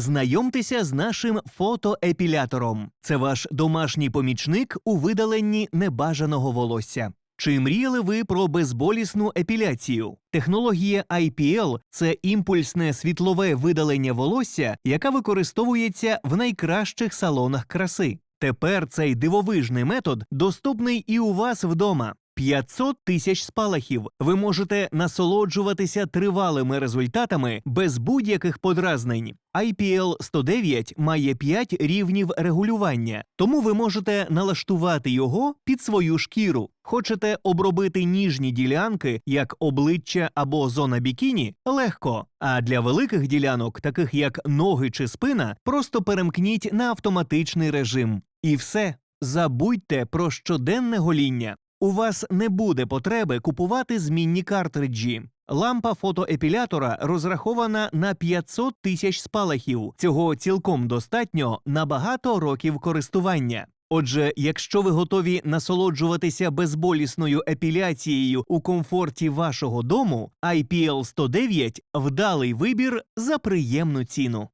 Знайомтеся з нашим фотоепілятором. Це ваш домашній помічник у видаленні небажаного волосся. Чи мріяли ви про безболісну епіляцію? Технологія IPL – це імпульсне світлове видалення волосся, яка використовується в найкращих салонах краси. Тепер цей дивовижний метод доступний і у вас вдома. 500 тисяч спалахів. Ви можете насолоджуватися тривалими результатами без будь-яких подразнень. IPL 109 має 5 рівнів регулювання, тому ви можете налаштувати його під свою шкіру. Хочете обробити ніжні ділянки, як обличчя або зона бікіні? Легко. А для великих ділянок, таких як ноги чи спина, просто перемкніть на автоматичний режим. І все. Забудьте про щоденне гоління. У вас не буде потреби купувати змінні картриджі. Лампа фотоепілятора розрахована на 500 тисяч спалахів. Цього цілком достатньо на багато років користування. Отже, якщо ви готові насолоджуватися безболісною епіляцією у комфорті вашого дому, IPL 109 – вдалий вибір за приємну ціну.